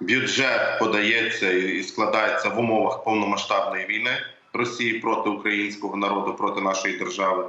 бюджет подається і складається в умовах повномасштабної війни Росії проти українського народу, проти нашої держави.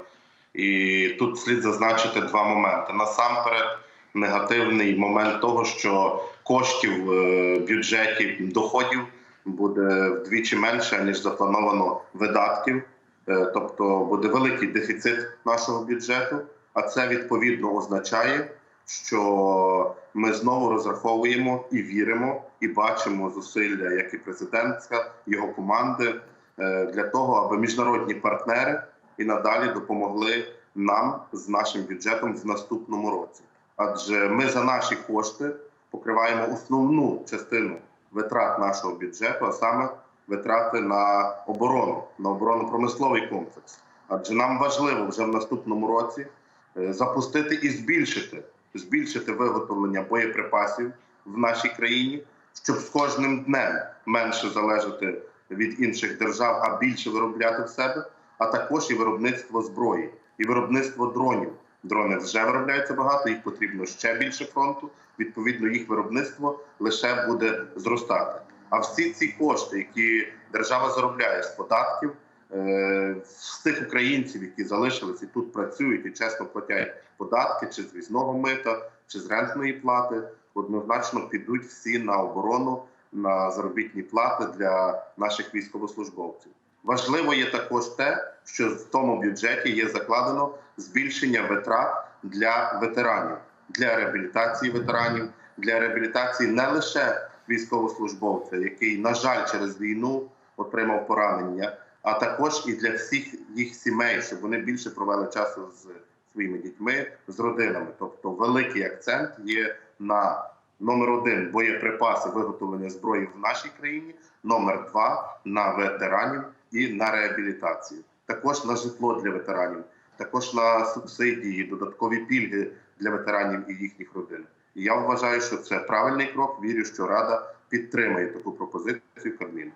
І тут слід зазначити два моменти. Насамперед, негативний момент того, що коштів е, бюджеті доходів буде вдвічі менше ніж заплановано видатків. Е, Тобто буде великий дефіцит нашого бюджету, а це відповідно означає, що ми знову розраховуємо і віримо, і бачимо зусилля, як і президентська його команди е, для того, аби міжнародні партнери і надалі допомогли нам з нашим бюджетом в наступному році. Адже ми за наші кошти покриваємо основну частину витрат нашого бюджету, а саме витрати на оборону, на оборонно-промисловий комплекс. Адже нам важливо вже в наступному році е, запустити і збільшити, збільшити виготовлення боєприпасів в нашій країні, щоб з кожним днем менше залежати від інших держав, а більше виробляти в себе, а також і виробництво зброї, і виробництво дронів. Дрони вже виробляються багато, їх потрібно ще більше фронту. Відповідно, їх виробництво лише буде зростати. А всі ці кошти, які держава заробляє з податків, з тих українців, які залишились і тут працюють і чесно платять податки, чи з візного мита, чи з рентної плати, однозначно підуть всі на оборону, на заробітні плати для наших військовослужбовців. Важливо є також те, що в тому бюджеті є закладено збільшення витрат для ветеранів, для реабілітації ветеранів, для реабілітації не лише військовослужбовця, який, на жаль, через війну отримав поранення, а також і для всіх їх сімей, щоб вони більше провели часу з своїми дітьми, з родинами. Тобто, великий акцент є на номер один боєприпаси виготовлення зброї в нашій країні, номер два на ветеранів і на реабілітацію, також на житло для ветеранів, також на субсидії, додаткові пільги для ветеранів і їхніх родин. І я вважаю, що це правильний крок. Вірю, що Рада підтримає таку пропозицію Кабміну.